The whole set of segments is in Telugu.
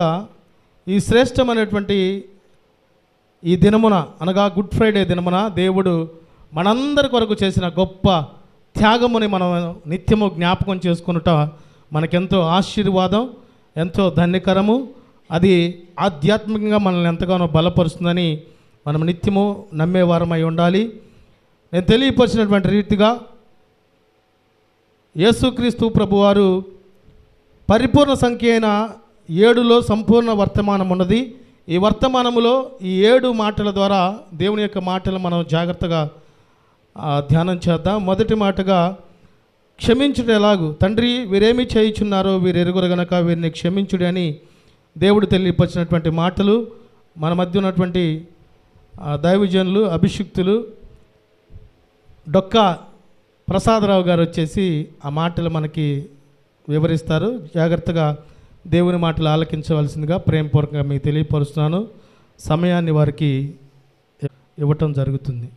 ఈ శ్రేష్టమైనటువంటి ఈ దినమున అనగా గుడ్ ఫ్రైడే దినమున దేవుడు మనందరి కొరకు చేసిన గొప్ప త్యాగముని మనం నిత్యము జ్ఞాపకం చేసుకునుట మనకెంతో ఆశీర్వాదం ఎంతో ధన్యకరము. అది ఆధ్యాత్మికంగా మనల్ని ఎంతగానో బలపరుస్తుందని మనం నిత్యము నమ్మేవారమై ఉండాలి. నేను తెలియపరిచినటువంటి రీతిగా యేసుక్రీస్తు ప్రభువారు పరిపూర్ణ సంఖ్య అయిన ఏడులో సంపూర్ణ వర్తమానం ఉన్నది. ఈ వర్తమానములో ఈ ఏడు మాటల ద్వారా దేవుని యొక్క మాటలు మనం జాగ్రత్తగా ధ్యానం చేద్దాం. మొదటి మాటగా క్షమించుడు ఎలాగు? తండ్రి వీరేమి చేయుచున్నారో వీరు ఎరుగురు గనక వీరిని క్షమించుడు అని దేవుడు తెలియపరిచినటువంటి మాటలు మన మధ్య ఉన్నటువంటి దైవజనులు అభిషిక్తులు డొక్కా ప్రసాదరావు గారు వచ్చేసి ఆ మాటలు మనకి వివరిస్తారు. జాగ్రత్తగా దేవుని మాటలు ఆలకించవలసిందిగా ప్రేమపూర్వకంగా మీకు తెలియపరుస్తున్నాను. సమయాన్ని వారికి ఇవ్వటం జరుగుతుంది.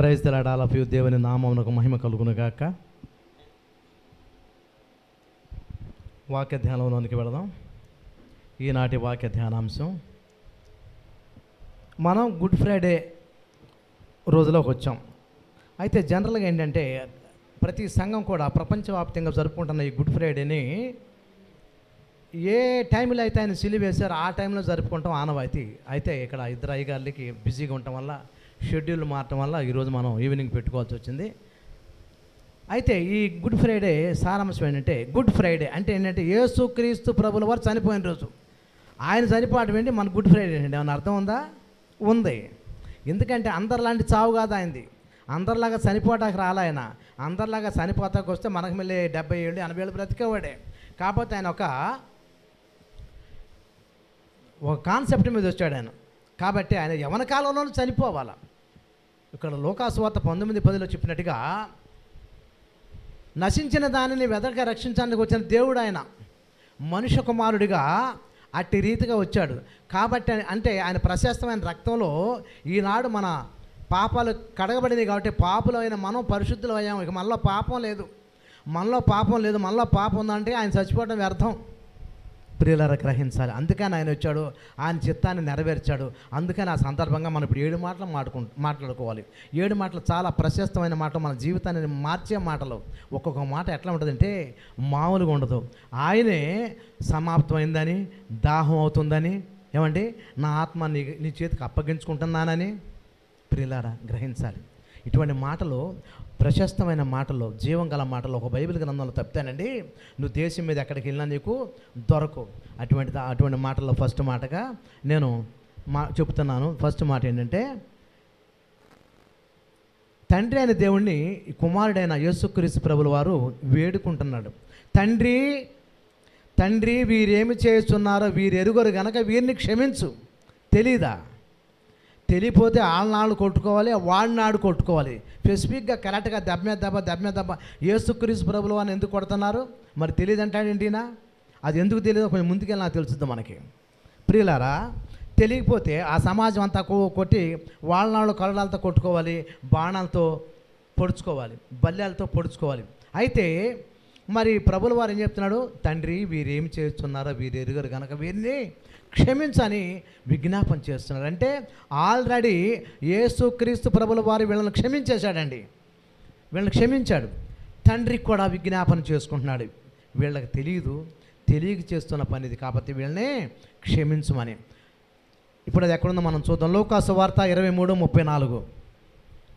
ప్రైజ్ తెలాడ దేవుని నామమునకు మహిమ కలుగునుగాక వాక్య ధ్యానంలోనికి వెళదాం. ఈనాటి వాక్య ధ్యానాంశం మనం గుడ్ ఫ్రైడే రోజులోకి వచ్చాం. అయితే జనరల్గా ఏంటంటే ప్రతి సంఘం కూడా ప్రపంచవ్యాప్తంగా జరుపుకుంటున్న ఈ గుడ్ ఫ్రైడేని ఏ టైంలో అయితే ఆయన సిలి వేశారో ఆ టైంలో జరుపుకుంటాం ఆనవాయితీ. అయితే ఇక్కడ ఇద్దరు అయ్యగారులకి బిజీగా ఉండటం వల్ల షెడ్యూల్ మారటం వల్ల ఈరోజు మనం ఈవినింగ్ పెట్టుకోవాల్సి వచ్చింది. అయితే ఈ గుడ్ ఫ్రైడే సారాంశం ఏంటంటే గుడ్ ఫ్రైడే అంటే ఏంటంటే యేసుక్రీస్తు ప్రభుల వారు చనిపోయిన రోజు. ఆయన చనిపోవడం ఏంటి? మన గుడ్ ఫ్రైడే అండి ఏమైనా అర్థం ఉందా? ఉంది. ఎందుకంటే అందరిలాంటి చావు కాదు ఆయనది. అందరిలాగా చనిపోవటానికి రాలే ఆయన. అందరిలాగా చనిపోతాకొస్తే మనకు మళ్ళీ డెబ్బై ఏళ్ళు ఎనభై ఏళ్ళు బ్రతికేవాడే. కాకపోతే ఆయన ఒక ఒక కాన్సెప్ట్ మీద వచ్చాడు ఆయన. కాబట్టి ఆయన యవన కాలంలోనూ చనిపోవాల? ఇక్కడ లోకాసువార్త పంతొమ్మిది పదిలో చెప్పినట్టుగా నశించిన దానిని వెదక రక్షించడానికి వచ్చిన దేవుడు ఆయన. మనుష్య కుమారుడిగా అట్టి రీతిగా వచ్చాడు. కాబట్టి అంటే ఆయన ప్రశస్తమైన రక్తంలో ఈనాడు మన పాపాలు కడగబడింది కాబట్టి పాపులైన మనం పరిశుద్ధులు అయ్యాము ఇక మనలో పాపం లేదు. మనలో పాపం లేదు. మనలో పాపం ఉందంటే ఆయన చచ్చిపోవడం వ్యర్థం. ప్రియులర గ్రహించాలి. అందుకని ఆయన వచ్చాడు ఆయన చిత్తాన్ని నెరవేర్చాడు. అందుకని ఆ సందర్భంగా మనం ఇప్పుడు ఏడు మాటలు మాట్లాడుకు మాట్లాడుకోవాలి. ఏడు మాటలు చాలా ప్రశస్తమైన మాటలు మన జీవితాన్ని మార్చే మాటలు. ఒక్కొక్క మాట ఎట్లా ఉంటుందంటే మామూలుగా ఉండదు. ఆయనే సమాప్తమైందని దాహం అవుతుందని ఏమండి? నా ఆత్మ నీ నీ చేతికి అప్పగించుకుంటున్నానని ప్రియులారా గ్రహించాలి. ఇటువంటి మాటలు ప్రశస్తమైన మాటలు జీవం గల మాటలు ఒక బైబిల్ గ్రంథంలో తప్పితేనండి నువ్వు దేశం మీద ఎక్కడికి వెళ్ళినా నీకు దొరకు అటువంటి అటువంటి మాటల్లో ఫస్ట్ మాటగా నేను మా చెప్తున్నాను. ఫస్ట్ మాట ఏంటంటే తండ్రి అయిన దేవుణ్ణి కుమారుడైన యేసుక్రీస్తు ప్రభుల వారు వేడుకుంటున్నాడు. తండ్రి తండ్రి వీరేమి చేస్తున్నారో వీరు గనక వీరిని క్షమించు. తెలీదా? తెలియపోతే వాళ్ళనాడు కొట్టుకోవాలి వాడినాడు కొట్టుకోవాలి. స్పెసిఫిక్గా కరెక్ట్గా దెబ్బ మీద దెబ్బ దెబ్బ మీద దెబ్బ. ఏసుక్రీస్తు ప్రభులు అని ఎందుకు కొడుతున్నారు? మరి తెలియదు అంటాడేంటినా అది ఎందుకు తెలియదో? కొంచెం ముందుకెళ్ళి నాకు తెలుస్తుంది మనకి. ప్రియులారా తెలియకపోతే ఆ సమాజం అంతా కొట్టి వాళ్ళనాళ్ళు కళ్ళాలతో కొట్టుకోవాలి బాణాలతో పొడుచుకోవాలి బల్యాలతో పొడుచుకోవాలి. అయితే మరి ప్రభుల వారు ఏం చెప్తున్నాడు? తండ్రి వీరేం చేస్తున్నారో వీరు ఎరుగరు కనుక వీరిని క్షమించని విజ్ఞాపన చేస్తున్నారు. అంటే ఆల్రెడీ యేసుక్రీస్తు ప్రభుల వారు వీళ్ళని క్షమించేశాడండి. వీళ్ళని క్షమించాడు. తండ్రికి కూడా విజ్ఞాపన చేసుకుంటున్నాడు. వీళ్ళకి తెలియదు తెలియక చేస్తున్న పనిది కాబట్టి వీళ్ళని క్షమించమని. ఇప్పుడు అది ఎక్కడుందో మనం చూద్దాం. లోకాసు వార్త ఇరవై మూడు ముప్పై నాలుగు.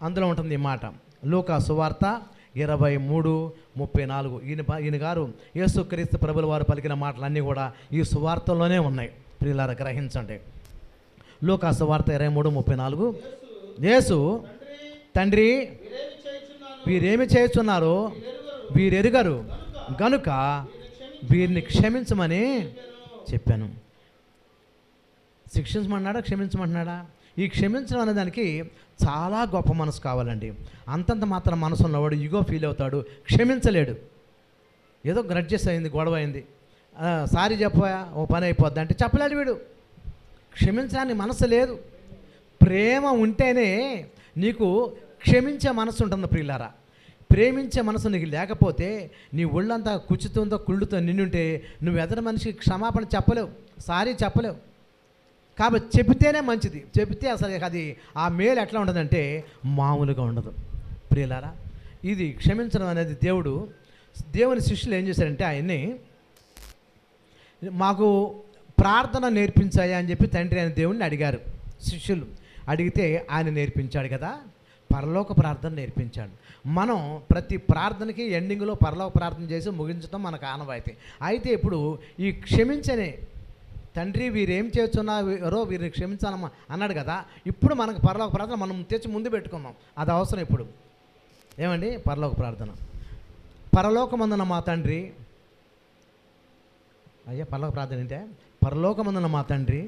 అందులో ఉంటుంది ఈ మాట. లోకాసు వార్త ఇరవై మూడు ముప్పై నాలుగు. ఈయన ఈయన గారు యేసుక్రీస్తు ప్రభుల వారు పలికిన మాటలన్నీ కూడా ఈ సువార్తల్లోనే ఉన్నాయి. ప్రియులారా గ్రహించండి. లోకాసు వార్త ఇరవై మూడు ముప్పై నాలుగు. యేసు తండ్రి వీరేమి చేస్తున్నారో వీరెరుగరు. గనుక వీరిని క్షమించమని చెప్పాను. శిక్షించమన్నాడా క్షమించమంటున్నాడా ఈ క్షమించడం అనే దానికి చాలా గొప్ప మనసు కావాలండి. అంతంత మాత్రం మనసు ఉన్నవాడు ఇగో ఫీల్ అవుతాడు క్షమించలేడు. ఏదో గ్రడ్జెస్ అయింది గొడవ అయింది. సారీ చెప్పాయా ఓ పని అయిపోద్ది అంటే చెప్పలేడు వీడు. క్షమించడానికి మనసు లేదు. ప్రేమ ఉంటేనే నీకు క్షమించే మనసు ఉంటుంది ప్రియులారా. ప్రేమించే మనసు నీకు లేకపోతే నీ ఒళ్ళంతా కుచ్చుతుందో కుళ్ళుతో నిన్నుంటే నువ్వు ఎదరి మనిషికి క్షమాపణ చెప్పలేవు సారీ చెప్పలేవు. కాబట్టి చెబితేనే మంచిది. చెబితే అసలు అది ఆ మేలు ఎట్లా ఉండదంటే మామూలుగా ఉండదు. ప్రియులారా ఇది క్షమించడం అనేది దేవుడు దేవుని శిష్యులు ఏం చేశారంటే ఆయన్ని మాకు ప్రార్థన నేర్పించాయా అని చెప్పి తండ్రి అయిన దేవుణ్ణి అడిగారు. శిష్యులు అడిగితే ఆయన నేర్పించాడు కదా. పరలోక ప్రార్థన నేర్పించాడు. మనం ప్రతి ప్రార్థనకి ఎండింగ్లో పరలోక ప్రార్థన చేసి ముగించడం మనకు ఆనవాయితీ. అయితే ఇప్పుడు ఈ క్షమించనే తండ్రి వీరేం చేస్తున్నారో వీరిని క్షమించాలమ్మా అన్నాడు కదా. ఇప్పుడు మనకు పరలోక ప్రార్థన మనం తెచ్చి ముందు పెట్టుకున్నాం అది అవసరం ఇప్పుడు. ఏమండి? పరలోక ప్రార్థన. పరలోకమందున మా తండ్రి అయ్యా పర్లోక ప్రార్థన ఏంటే? పరలోకమందున మా తండ్రి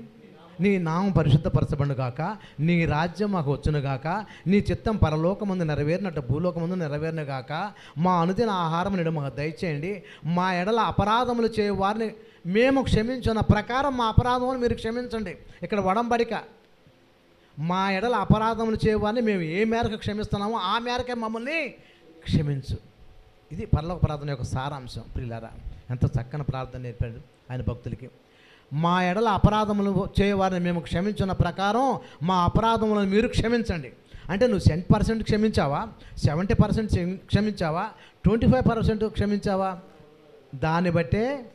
నీ నామం పరిశుద్ధపరచబడు గాక నీ రాజ్యం మాకు వచ్చును గాక నీ చిత్తం పరలోకమందు నెరవేరినట్టు భూలోకమందు నెరవేరును గాక మా అనుదిన ఆహారం నేడు మాకు దయచేయండి. మా ఎడల అపరాధములు చేయ వారిని మేము క్షమించున్న ప్రకారం మా అపరాధములు మీరు క్షమించండి. ఇక్కడ వడంబడిక. మా ఎడల అపరాధములు చేయవారిని మేము ఏ మేరకు క్షమిస్తున్నామో ఆ మేరకే మమ్మల్ని క్షమించు. ఇది పరలోక ప్రార్థన యొక్క సారాంశం ప్రియులారా. ఎంత చక్కని ప్రార్థన నేర్పాడు ఆయన భక్తులకి. మా ఎడల అపరాధములు చేయవారిని మేము క్షమించిన ప్రకారం మా అపరాధములను మీరు క్షమించండి. అంటే నువ్వు సెంట్ పర్సెంట్ క్షమించావా? సెవెంటీ పర్సెంట్ క్షమించావా? ట్వంటీ ఫైవ్ పర్సెంట్ క్షమించావా? దాన్ని బట్టే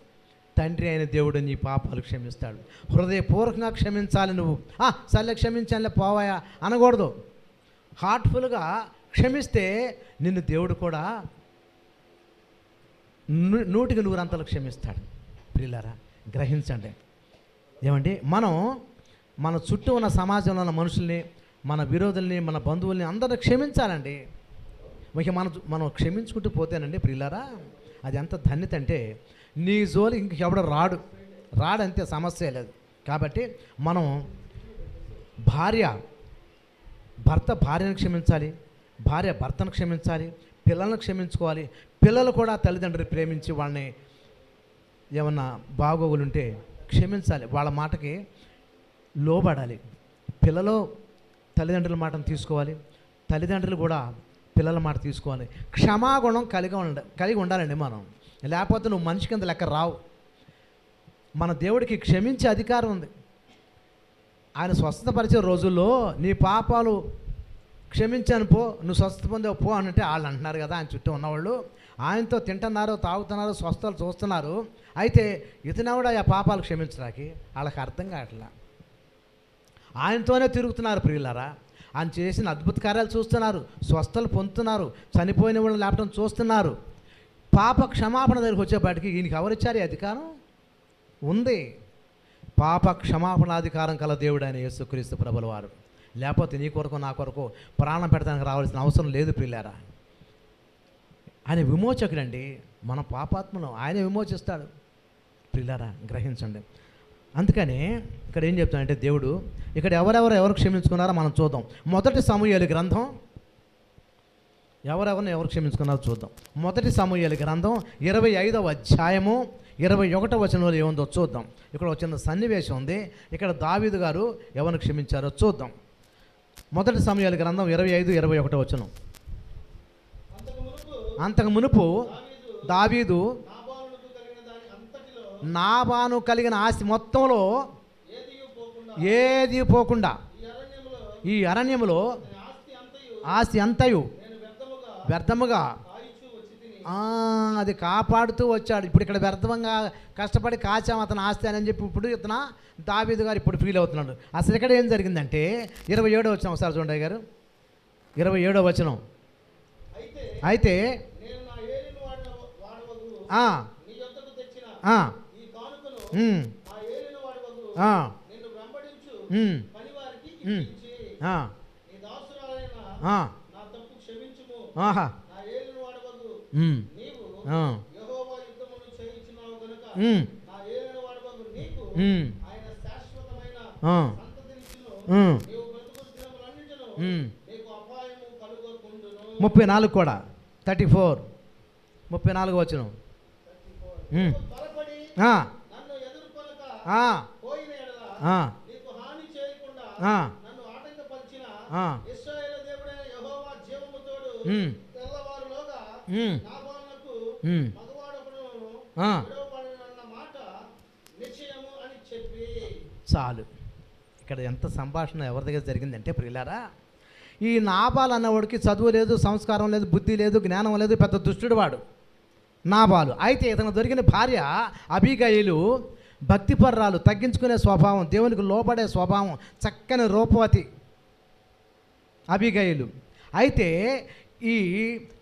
తండ్రి అయిన దేవుడు నీ పాపాలు క్షమిస్తాడు. హృదయపూర్వకంగా క్షమించాలి నువ్వు. "ఆ, సర్లే క్షమించాలే పోవాయా? అనకూడదు. హార్ట్ఫుల్గా క్షమిస్తే నిన్ను దేవుడు కూడా నూటికి నూరంతలు క్షమిస్తాడు. ప్రియులారా గ్రహించండి. ఏమండి? మనం మన చుట్టూ ఉన్న సమాజంలో ఉన్న మనుషుల్ని మన విరోధుల్ని మన బంధువుల్ని అందరిని క్షమించాలండి. ఇక మనం మనం క్షమించుకుంటూ పోతేనండి ప్రియులారా అది ఎంత ధన్యత అంటే నీ జోలి ఇంకెవడ రాడు. రాడంతే సమస్య లేదు. కాబట్టి మనం భార్య భర్త భార్యను క్షమించాలి భార్య భర్తను క్షమించాలి పిల్లలను క్షమించుకోవాలి. పిల్లలు కూడా తల్లిదండ్రులు ప్రేమించి వాళ్ళని ఏమన్నా బాగోగులుంటే క్షమించాలి. వాళ్ళ మాటకి లోబడాలి. పిల్లలు తల్లిదండ్రుల మాటను తీసుకోవాలి. తల్లిదండ్రులు కూడా పిల్లల మాట తీసుకోవాలి. క్షమాగుణం కలిగి ఉండ కలిగి ఉండాలండి మనం. లేకపోతే నువ్వు మనిషి కింద లెక్క రావు. మన దేవుడికి క్షమించే అధికారం ఉంది. ఆయన స్వస్థతపరిచే రోజుల్లో నీ పాపాలు క్షమించాను పో నువ్వు స్వస్థత పొందావు పో అంటే వాళ్ళు అంటున్నారు కదా ఆయన చుట్టూ ఉన్నవాళ్ళు. ఆయనతో తింటున్నారు తాగుతున్నారు స్వస్థలు చూస్తున్నారు. అయితే ఇతనెవడా ఆ పాపాలు క్షమించడానికి వాళ్ళకి అర్థం కావట్లా. ఆయనతోనే తిరుగుతున్నారు ప్రియులారా. ఆయన చేసిన అద్భుత కార్యాలు చూస్తున్నారు స్వస్థలు పొందుతున్నారు చనిపోయిన వాళ్ళని లేపడం చూస్తున్నారు. పాప క్షమాపణ దగ్గరికి వచ్చేపాటికి ఈయనకి ఎవరిచ్చారు అధికారం? ఉంది. పాప క్షమాపణాధికారం కల దేవుడు ఆయన యేసుక్రీస్తు ప్రభుల వారు లేకపోతే నీ కొరకు నా కొరకు ప్రాణం పెడతానికి రావాల్సిన అవసరం లేదు ప్రియులారా. ఆయన విమోచకుడండి మన పాపాత్మను ఆయన విమోచిస్తాడు. ప్రియులారా గ్రహించండి. అందుకని ఇక్కడ ఏం చెప్తానంటే దేవుడు ఇక్కడ ఎవరెవరు ఎవరు క్షమించుకున్నారో మనం చూద్దాం. మొదటి సమూహాలు గ్రంథం ఎవరెవరిని ఎవరు క్షమించుకున్నారో చూద్దాం. మొదటి సమూహాలు గ్రంథం ఇరవై ఐదవ అధ్యాయము ఇరవై ఒకటో వచనంలో ఏముందో చూద్దాం. ఇక్కడ వచ్చిన సన్నివేశం ఉంది. ఇక్కడ దావీదు గారు ఎవరిని క్షమించారో చూద్దాం. మొదటి సమయాల గ్రంథం ఇరవై ఐదు ఇరవై ఒకటో వచనం. అంతకు మునుపు దావీదు కలిగిన నాబాను కలిగిన ఆస్తి మొత్తంలో పోకుండా ఏది పోకుండా ఈ అరణ్యములో ఆస్తి అంతయు వ్యర్థముగా వ్యర్థముగా కాయిచూ వచ్చి తిని ఆ, అది కాపాడుతూ వచ్చాడు. ఇప్పుడు ఇక్కడ వ్యర్థంగా కష్టపడి కాచాం అతను ఆస్తి అని చెప్పి ఇప్పుడు ఇతను దావీదు గారు ఇప్పుడు ఫీల్ అవుతున్నాడు. అసలు ఇక్కడ ఏం జరిగిందంటే ఇరవై ఏడో వచ్చిన ఒకసారి చూడండి గారు ఇరవై ఏడో వచనం. అయితే ఆహా, ముప్పై నాలుగు కూడా. Thirty four. ముప్పై నాలుగు వచ్చిన నన్ను చాలు. ఇక్కడ ఎంత సంభాషణ ఎవరి దగ్గర జరిగిందంటే ప్రియులారా ఈ నాబాల్ అన్నవాడికి చదువు లేదు సంస్కారం లేదు బుద్ధి లేదు జ్ఞానం లేదు పెద్ద దుష్టుడు వాడు. నాబాలు. అయితే ఇతను దొరికిన భార్య అభిగయులు భక్తిపర్రాలు తగ్గించుకునే స్వభావం దేవునికి లోపడే స్వభావం చక్కని రూపవతి అభిగయులు అయితే ఈ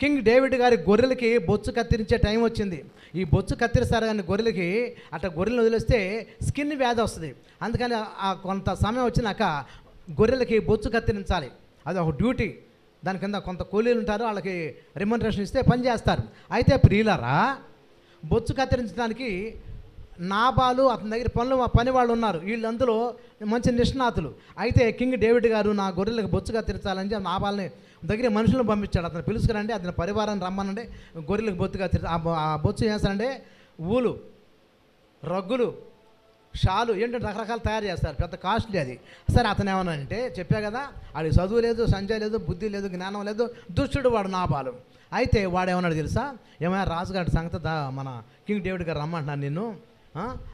కింగ్ డేవిడ్ గారి గొర్రెలకి బొచ్చు కత్తిరించే టైం వచ్చింది. ఈ బొచ్చు కత్తిరిస్తారు కానీ గొర్రెలకి అట్లా గొర్రెలు వదిలేస్తే స్కిన్ వ్యాధి వస్తుంది. అందుకని ఆ కొంత సమయం వచ్చినాక గొర్రెలకి బొచ్చు కత్తిరించాలి. అది ఒక డ్యూటీ. దాని కింద కొంత కూలీలు ఉంటారు వాళ్ళకి రిమండరేషన్ ఇస్తే పని చేస్తారు. అయితే ప్రియులరా బొచ్చు కత్తిరించడానికి నాబాలు అతని దగ్గర పనులు పని వాళ్ళు ఉన్నారు. వీళ్ళందరూ మంచి నిష్ణాతులు. అయితే కింగ్ డేవిడ్ గారు నా గొర్రెలకు బొచ్చుగా కత్తిరించాలని చెప్పి నాబాల్ని దగ్గర మనుషులను పంపించాడు. అతను పిలుచుకురండి అతని పరివారాన్ని రమ్మనండి. గొర్రెలకు బొత్తుగా ఆ బొచ్చు చేస్తారంటే ఊలు రగ్గులు షాలు ఏంటంటే రకరకాలు తయారు చేస్తారు. పెద్ద కాస్ట్లీ అది. సరే అతను ఏమన్నా అంటే చెప్పా కదా వాడికి చదువు లేదు సంజయ్ లేదు బుద్ధి లేదు జ్ఞానం లేదు దుష్టుడు వాడు నాపాలు అయితే వాడు ఏమన్నాడు తెలుసా? ఏమైనా రాజుగారి సంగతి దా మన కింగ్ డేవిడ్ గారు రమ్మంటున్నాను నిన్ను.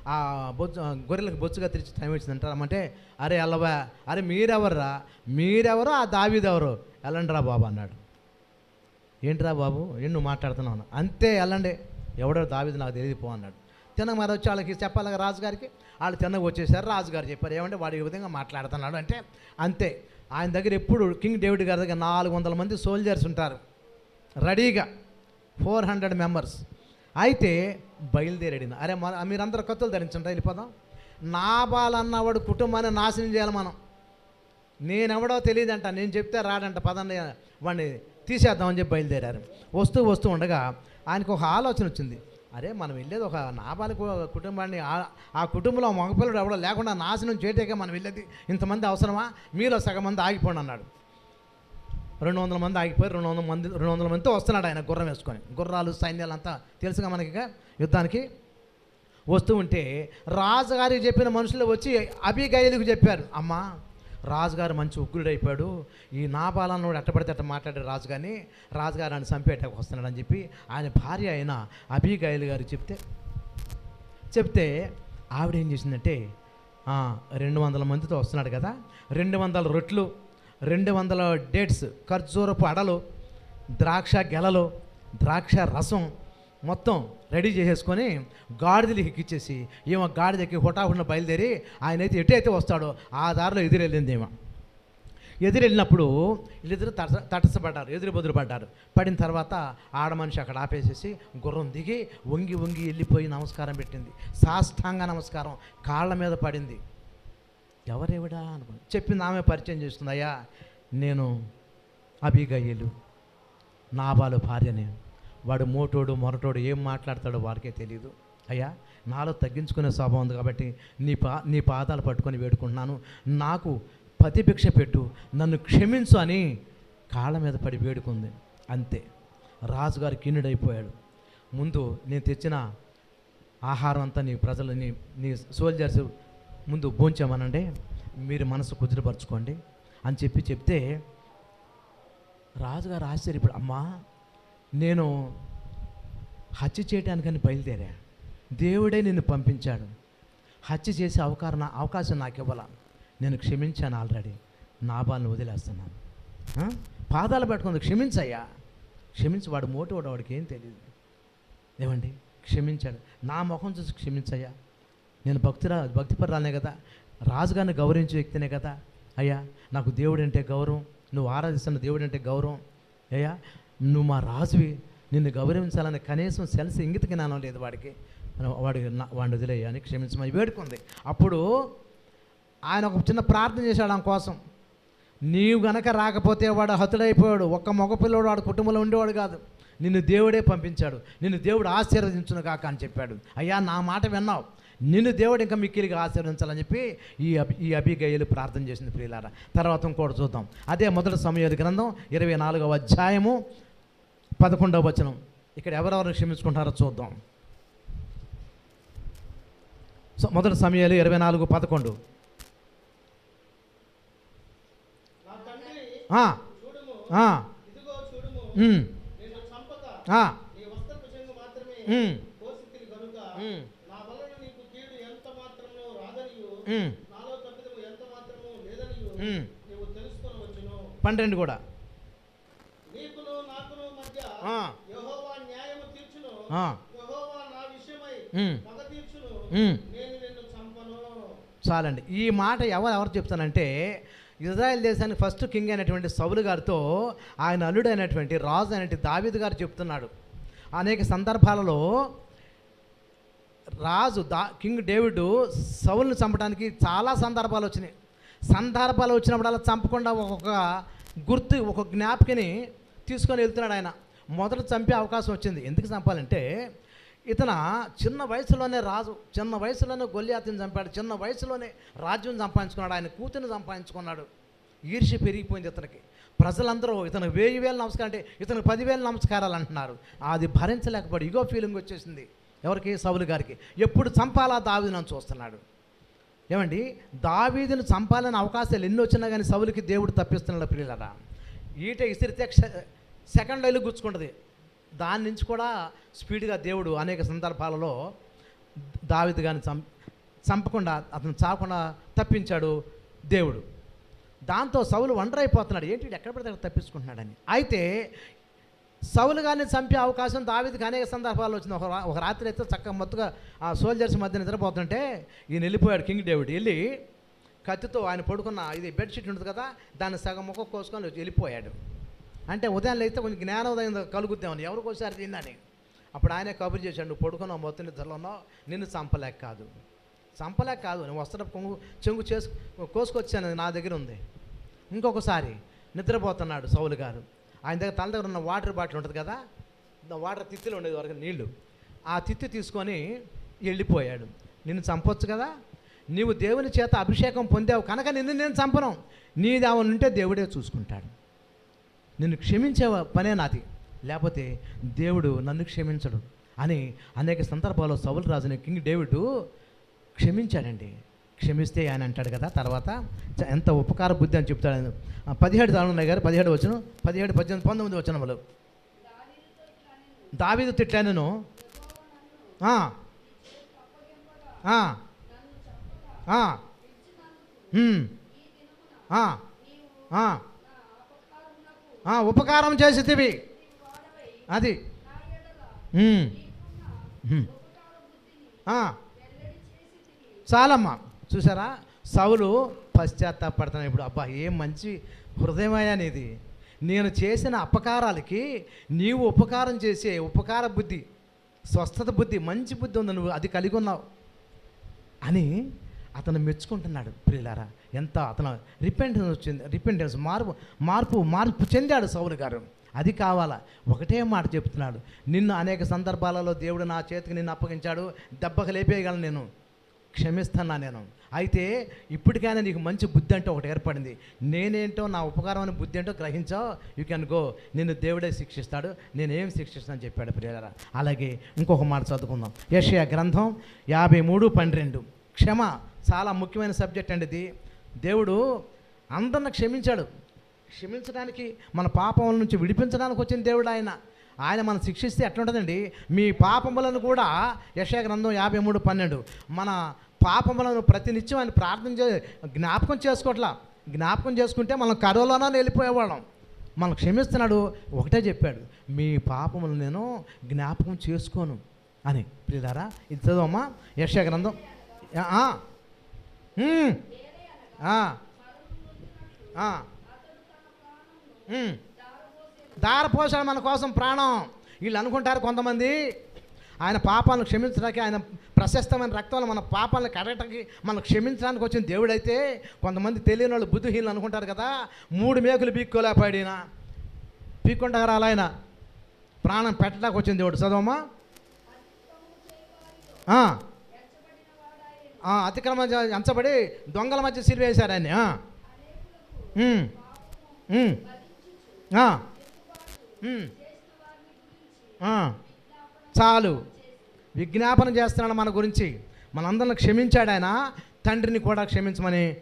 ఆ, బొచ్చు గొర్రెలకు బొచ్చుగా తెరిచి టైం వచ్చింది రమ్మంటే అరే అల్లవా అరే మీరెవర్రా? మీరెవరు? ఆ దావీదెవరు? ఎల్లండిరా బాబు అన్నాడు. ఏంటిరా బాబు? ఏం నువ్వు మాట్లాడుతున్నావు? అంతే ఎల్లండి. ఎవడో దావిది నాకు తెలియదు పో అన్నాడు. తినక మరి వచ్చి వాళ్ళకి చెప్పాలి రాజుగారికి? వాళ్ళు తిన్నగా వచ్చేసారు రాజుగారు చెప్పారు. ఏమంటే వాడు ఈ విధంగా మాట్లాడుతున్నాడు. అంటే అంతే. ఆయన దగ్గర ఎప్పుడు కింగ్ డేవిడ్ గారి దగ్గర నాలుగు వందల మంది సోల్జర్స్ ఉంటారు. రెడీగా. Four hundred members. అయితే బయలుదేరాడు. అరే మన మీరందరూ కత్తులు ధరించండి వెళ్ళిపోదాం. నాబాలన్నవాడు కుటుంబాన్ని నాశనం చేయాలి మనం. నేనెవడో తెలియదంట నేను చెప్తే రాడంట పదండి వాడిని తీసేద్దామని చెప్పి బయలుదేరారు. వస్తూ వస్తూ ఉండగా ఆయనకు ఒక ఆలోచన వచ్చింది. అరే మనం వెళ్ళేది ఒక నాబాలి కుటుంబాన్ని ఆ- ఆ కుటుంబంలో మగపిల్లడు ఎవడో లేకుండా నాశనం చేయటాకే మనం వెళ్ళేది. ఇంతమంది అవసరమా? మీలో సగం మంది ఆగిపోండి అన్నాడు. రెండు వందల మంది ఆగిపోయి రెండు వందల మంది రెండు వందల మందితో వస్తున్నాడు ఆయన గుర్రం వేసుకొని. గుర్రాలు సైన్యాలు అంతా తెలుసుగా మనకి యుద్ధానికి వస్తూ ఉంటే రాజుగారికి చెప్పిన మనుషులు వచ్చి అభిగైలుకు చెప్పారు అమ్మా రాజుగారు మంచి ఉగ్రుడైపోయాడు. ఈ నాబాలన్నోడు ఎట్టబడితే అట్ట మాట్లాడే రాజుగారిని. రాజుగారు ఆయన చంపేటకు వస్తున్నాడని చెప్పి ఆయన భార్య అయిన అభిగాయలు గారికి చెప్తే చెప్తే ఆవిడ ఏం చేసిందంటే రెండు వందల మందితో వస్తున్నాడు కదా రెండు వందల రొట్లు రెండు వందల డేట్స్ ఖర్జూరపు అడలు ద్రాక్ష గెలలు ద్రాక్ష రసం మొత్తం రెడీ చేసేసుకొని గాడిదలు ఎక్కిచ్చేసి ఈమె గాడిద ఎక్కి హుటాహుటిన బయలుదేరి ఆయన అయితే ఎటైతే వస్తాడో ఆ దారిలో ఎదురెళ్ళింది ఈమె. ఎదురెళ్ళినప్పుడు వీళ్ళిద్దరు తట తటసపడ్డారు ఎదురు బదురు పడ్డారు. పడిన తర్వాత ఆడ మనిషి అక్కడ ఆపేసేసి గుర్రం దిగి వంగి వంగి వెళ్ళిపోయి నమస్కారం పెట్టింది. సాష్టాంగ నమస్కారం కాళ్ళ మీద పడింది. ఎవరెవడా అనుకో చెప్పింది ఆమె పరిచయం చేస్తుంది అయ్యా నేను అబిగయ్యలు నాబాలు భార్యనే వాడు మోటోడు మొరటోడు ఏం మాట్లాడతాడో వారికే తెలియదు అయ్యా నాలో తగ్గించుకునే స్వభావం ఉంది కాబట్టి నీ పా నీ పాదాలు పట్టుకొని వేడుకుంటున్నాను. నాకు ప్రతిభిక్ష పెట్టు నన్ను క్షమించు అని కాళ్ళ మీద పడి వేడుకుంది. అంతే. రాజుగారు కిన్నుడైపోయాడు. ముందు నేను తెచ్చిన ఆహారం అంతా నీ ప్రజలు నీ నీ సోల్జర్స్ ముందు భోంచామనండి మీరు మనసు కుదిరపరచుకోండి అని చెప్పి చెప్తే రాజుగారు ఆశ్చర్యపడు అమ్మా నేను హత్య చేయడానికని బయలుదేరా. దేవుడే నిన్ను పంపించాడు. హత్య చేసే అవకాశం అవకాశం నాకు ఇవ్వాల నేను క్షమించాను ఆల్రెడీ. నా బాల్ని వదిలేస్తున్నాను పాదాలు పెట్టుకుంది క్షమించయ్యా. క్షమించి వాడు మోటివాడు వాడికి ఏం తెలియదు ఏమండి? క్షమించాడు. నా ముఖం చూసి క్షమించయ్యా. నేను భక్తురా భక్తిపరాలనే కదా. రాజుగారిని గౌరవించే వ్యక్తినే కదా. అయ్యా నాకు దేవుడు అంటే గౌరవం. నువ్వు ఆరాధిస్తున్న దేవుడు అంటే గౌరవం. అయ్యా నువ్వు మా రాజువి. నిన్ను గౌరవించాలని కనీసం సెల్స్ ఇంగిత జ్ఞానం లేదు వాడికి. వాడి వాడిని వదిలేయ్యా అని క్షమించమని వేడుకుంది. అప్పుడు ఆయన ఒక చిన్న ప్రార్థన చేశాడు ఆమె కోసం. నీవు గనక రాకపోతే వాడు హతుడైపోయాడు. ఒక్క మగపిల్లవాడు వాడు కుటుంబంలో ఉండేవాడు కాదు. నిన్ను దేవుడే పంపించాడు. నిన్ను దేవుడు ఆశీర్వదించును కాక అని చెప్పాడు. అయ్యా నా మాట విన్నావు. నిన్ను దేవుడు ఇంకా మిక్కిలిగా ఆశీర్వదించాలని చెప్పి ఈ అభి ఈ అభిగయ్యలు ప్రార్థన చేసింది ప్రియులారా. తర్వాత ఇంకోటి చూద్దాం. అదే మొదటి సమయాల గ్రంథం ఇరవై నాలుగవ అధ్యాయము పదకొండవ వచనం. ఇక్కడ ఎవరెవరు క్షమించుకుంటారో చూద్దాం. సో మొదటి సమయాలు ఇరవై నాలుగు పదకొండు. చూడుము. నిన్ను చంపను. చాలండి. ఈ మాట ఎవరు ఎవరు చెప్తానంటే ఇజ్రాయెల్ దేశానికి ఫస్ట్ కింగ్ అయినటువంటి సౌలు గారితో ఆయన అల్లుడు అయినటువంటి రాజు అయినటువంటి దావీదు గారు చెప్తున్నాడు. అనేక సందర్భాలలో రాజు దా కింగ్ డేవిడ్ సౌల్ని చంపడానికి చాలా సందర్భాలు వచ్చినాయి. సందర్భాలు వచ్చినప్పుడల్లా చంపకుండా ఒక్కొక్క గుర్తు ఒక జ్ఞాపకని తీసుకొని వెళ్తున్నాడు ఆయన. మొదట చంపే అవకాశం వచ్చింది. ఎందుకు చంపాలంటే ఇతన చిన్న వయసులోనే రాజు చిన్న వయసులోనే గొల్లియాతిని చంపాడు చిన్న వయసులోనే రాజ్యం సంపాదించుకున్నాడు ఆయన కూతుర్ని సంపాదించుకున్నాడు. ఈర్ష్య పెరిగిపోయింది ఇతనికి. ప్రజలందరూ ఇతను వెయ్యి వేల నమస్కారం అంటే ఇతను పదివేల నమస్కారాలు అంటున్నారు. అది భరించలేకపోయి ఇగో ఫీలింగ్ వచ్చేసింది. ఎవరికి? సౌలు గారికి. ఎప్పుడు చంపాలా దావీదు చూస్తున్నాడు. ఏమండి? దావీదును చంపాలని అవకాశాలు ఎన్ని వచ్చినా కానీ సౌలుకి దేవుడు తప్పిస్తున్నాడు పిల్లలరా ఈట ఇసిరితే సెకండ్ రైలు గుచ్చుకుంటుంది దాని నుంచి కూడా స్పీడ్గా దేవుడు అనేక సందర్భాలలో దావీదు గారిని చం చంపకుండా అతను చావకుండా తప్పించాడు దేవుడు. దాంతో సౌలు వండరైపోతున్నాడు ఏంటి ఎక్కడ పడితే అక్కడ తప్పించుకుంటున్నాడని? అయితే సౌలు గారిని చంపే అవకాశం దావిదికి అనేక సందర్భాలు వచ్చింది. ఒక ఒక రాత్రి అయితే చక్కగా మొత్తుగా ఆ సోల్జర్స్ మధ్య నిద్రపోతుంటే ఈయన వెళ్ళిపోయాడు కింగ్ డేవిడ్ వెళ్ళి కత్తితో ఆయన పడుకున్న ఇది బెడ్షీట్ ఉంటుంది కదా దాన్ని సగం ముఖం కోసుకొని వెళ్ళిపోయాడు. అంటే ఉదయం లేస్తే కొంచెం జ్ఞానోదయం కలుగుద్దామని. ఎవరికి ఒకసారి తిందని అప్పుడు ఆయనే కబురు చేశాడు నువ్వు పడుకున్నావు మొత్తం నిద్రలో ఉన్నావు నిన్ను చంపలేక కాదు. చంపలేక కాదు నేను వస్త్ర కొంగు చెంగు చేసు కోసుకొచ్చాను నా దగ్గర ఉంది. ఇంకొకసారి నిద్రపోతున్నాడు సౌలు గారు. ఆయన దగ్గర తల దగ్గర ఉన్న వాటర్ బాటిల్ ఉంటుంది కదా వాటర్ తిత్తిలో ఉండేది వరకు నీళ్ళు. ఆ తిత్తి తీసుకొని వెళ్ళిపోయాడు. నిన్ను చంపొచ్చు కదా నీవు దేవుని చేత అభిషేకం పొందావు కనుక నిన్ను నేను చంపను. నీది ఆమె ఉంటే దేవుడే చూసుకుంటాడు. నిన్ను క్షమించే పనే నాది. లేకపోతే దేవుడు నన్ను క్షమించడు అని అనేక సందర్భాల్లో సవులు రాజుని కింగ్ డేవిడ్ క్షమించాడండి. క్షమిస్తే ఆయన అంటాడు కదా తర్వాత ఎంత ఉపకార బుద్ధి అని చెప్తాడు ఆయన. పదిహేడు దాని గారు పదిహేడు వచ్చిన పదిహేడు పద్దెనిమిది పంతొమ్మిది వచ్చినములు దావీదు తిట్లాను ఆ, ఉపకారం చేసేటివి. అది చాలమ్మా. చూసారా? సౌలు పశ్చాత్తాపడుతున్నాడు. ఇప్పుడు అబ్బా ఏం మంచి హృదయమయ్యా నీది. నేను చేసిన అపకారాలకి నీవు ఉపకారం చేసే ఉపకార బుద్ధి స్వస్థత బుద్ధి మంచి బుద్ధి ఉంది నువ్వు అది కలిగి ఉన్నావు అని అతను మెచ్చుకుంటున్నాడు. ప్రియులారా ఎంత అతను రిపెంటెన్స్ వచ్చింది రిపెంటెన్స్ మార్పు మార్పు మార్పు చెందాడు సౌలు గారు. అది కావాలా? ఒకటే మాట చెప్తున్నాడు. నిన్ను అనేక సందర్భాలలో దేవుడు నా చేతికి నిన్ను అప్పగించాడు. దెబ్బకు లేపేయగలను నేను. క్షమిస్తున్నా నేను? అయితే ఇప్పటికైనా నీకు మంచి బుద్ధి అంటే ఒకటి ఏర్పడింది. నేనేంటో నా ఉపకారమైన బుద్ధి ఏంటో గ్రహించావు యూ కెన్ గో నిన్ను దేవుడే శిక్షిస్తాడు. నేనేం శిక్షిస్తానని చెప్పాడు ప్రియరా అలాగే ఇంకొక మాట చదువుకుందాం. యషయా గ్రంథం యాభై మూడు పన్నెండు. క్షమ చాలా ముఖ్యమైన సబ్జెక్ట్ అండి ఇది. దేవుడు అందరిని క్షమించాడు. క్షమించడానికి మన పాపముల నుంచి విడిపించడానికి వచ్చిన దేవుడు ఆయన. ఆయన మనం శిక్షిస్తే ఎట్లుంటుందండి? మీ పాపములను కూడా యశా గ్రంథం యాభై మూడు పన్నెండు. మన పాపములను ప్రతినిత్యం ఆయన ప్రార్థన చే జ్ఞాపకం చేసుకోవట్లా. జ్ఞాపకం చేసుకుంటే మనం కరోలోనే వెళ్ళిపోయేవాళ్ళం. మనం క్షమిస్తున్నాడు. ఒకటే చెప్పాడు. మీ పాపములు నేను జ్ఞాపకం చేసుకోను. అని. ప్రియులారా ఇది చదవమ్మా. యక్ష గ్రంథం. దారపోసాడు మన కోసం ప్రాణం. వీళ్ళు అనుకుంటారు కొంతమంది. ఆయన పాపాలను క్షమించడానికి ఆయన ప్రశస్తమైన రక్తంలో మన పాపాలను కడగటానికి మనం క్షమించడానికి వచ్చిన దేవుడైతే కొంతమంది తెలియని వాళ్ళు బుద్ధిహీనులు అనుకుంటారు కదా. మూడు మేకులు పీక్కోలేపాడిన పీక్కుంటారా అలా ఆయన? ప్రాణం పెట్టడానికి వచ్చిన దేవుడు. చదవమ్మా. అతిక్రమ ఎంచబడి దొంగల మధ్య సిరివేశారు ఆయన ఆ. చాలు. విజ్ఞాపన చేస్తున్నాడు మన గురించి. మనందరిని క్షమించాడు ఆయన. తండ్రిని కూడా క్షమించమని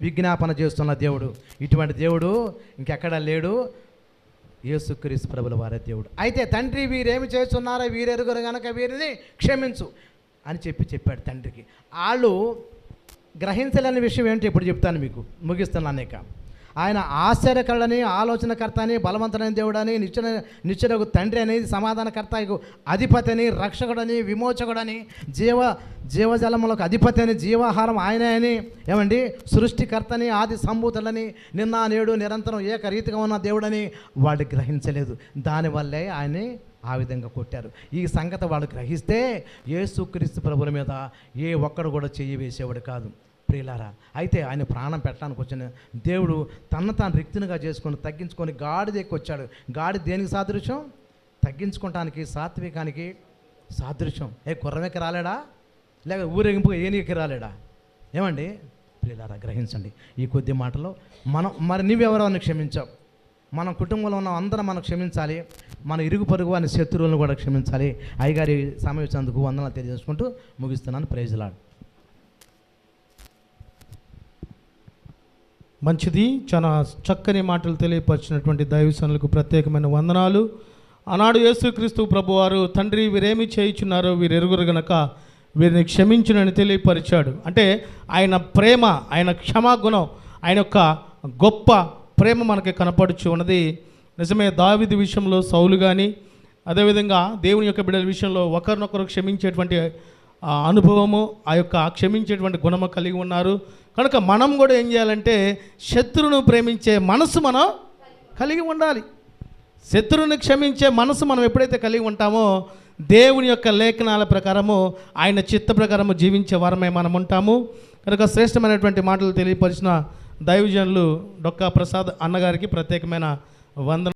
విజ్ఞాపన చేస్తున్న దేవుడు. ఇటువంటి దేవుడు ఇంకెక్కడా లేడు. యేసుక్రీస్తు ప్రభుల వారే దేవుడు. అయితే తండ్రి వీరేమి చేస్తున్నారో వీరెరుగురు గనక వీరిని క్షమించు అని చెప్పి చెప్పాడు తండ్రికి. వాళ్ళు గ్రహించలేని విషయం ఏంటి? ఇప్పుడు చెప్తాను మీకు. ముగిస్తున్నాను ఇక. ఆయన ఆశ్చర్యకరుడని ఆలోచనకర్త అని బలవంతుడైన దేవుడని నిశ్చల నిత్యుడకు తండ్రి అనేది సమాధానకర్త అధిపతిని రక్షకుడని విమోచకుడని జీవ జీవజలములకు అధిపతి అని జీవాహారం ఆయనే అని ఏమండి? సృష్టికర్తని ఆది సంభూతులని నిన్న నేడు నిరంతరం ఏకరీతిగా ఉన్న దేవుడని వాడు గ్రహించలేదు. దానివల్లే ఆయన్ని ఆ విధంగా కొట్టారు. ఈ సంగతి వాళ్ళు గ్రహిస్తే యేసుక్రీస్తు ప్రభుల మీద ఏ ఒక్కడు కూడా చెయ్యి వేసేవాడు కాదు. ప్రియులారా అయితే ఆయన ప్రాణం పెట్టడానికి వచ్చిన దేవుడు తన తాను రిక్తినిగా చేసుకొని తగ్గించుకొని గాడి దగ్గరికి వచ్చాడు. గాడి దేనికి సాదృశ్యం? తగ్గించుకోవటానికి సాత్వికానికి సాదృశ్యం. ఏ గుర్రమెక్కి రాలేడా? లేక ఊరేగింపు ఏనికి రాలేడా? ఏమండి? ప్రియులారా గ్రహించండి. ఈ కొద్ది మాటలో మనం మరి నువ్వెవరెవరిని క్షమించావు. మన కుటుంబంలో ఉన్న అందరం మనం క్షమించాలి. మన ఇరుగు పొరుగు అనే శత్రువులను కూడా క్షమించాలి. అయ్యగారి సమావేశందుకు వందనాలు తెలియజేసుకుంటూ ముగిస్తున్నాను. ప్రైజ్లాడు మంచిది. చాలా చక్కని మాటలు తెలియపరిచినటువంటి దైవసనులకు ప్రత్యేకమైన వందనాలు. ఆనాడు యేసుక్రీస్తు ప్రభువారు తండ్రి వీరేమి చేయించున్నారో వీరు ఎరుగురు గనక వీరిని క్షమించునని తెలియపరిచాడు. అంటే ఆయన ప్రేమ ఆయన క్షమాగుణం ఆయన యొక్క గొప్ప ప్రేమ మనకి కనపడుచు ఉన్నది. నిజమే దావిది విషయంలో సౌలు కానీ అదేవిధంగా దేవుని యొక్క బిడ్డల విషయంలో ఒకరినొకరు క్షమించేటువంటి అనుభవము ఆ యొక్క క్షమించేటువంటి గుణము కలిగి ఉన్నారు. కనుక మనం కూడా ఏం చేయాలంటే శత్రువును ప్రేమించే మనసు మనం కలిగి ఉండాలి. శత్రువుని క్షమించే మనసు మనం ఎప్పుడైతే కలిగి ఉంటామో దేవుని యొక్క లేఖనాల ప్రకారము ఆయన చిత్త ప్రకారము జీవించే వారమే మనం ఉంటాము. కనుక శ్రేష్టమైనటువంటి మాటలు తెలియపరిచిన దైవజనులు డొక్కా ప్రసాద్ అన్నగారికి ప్రత్యేకమైన వందన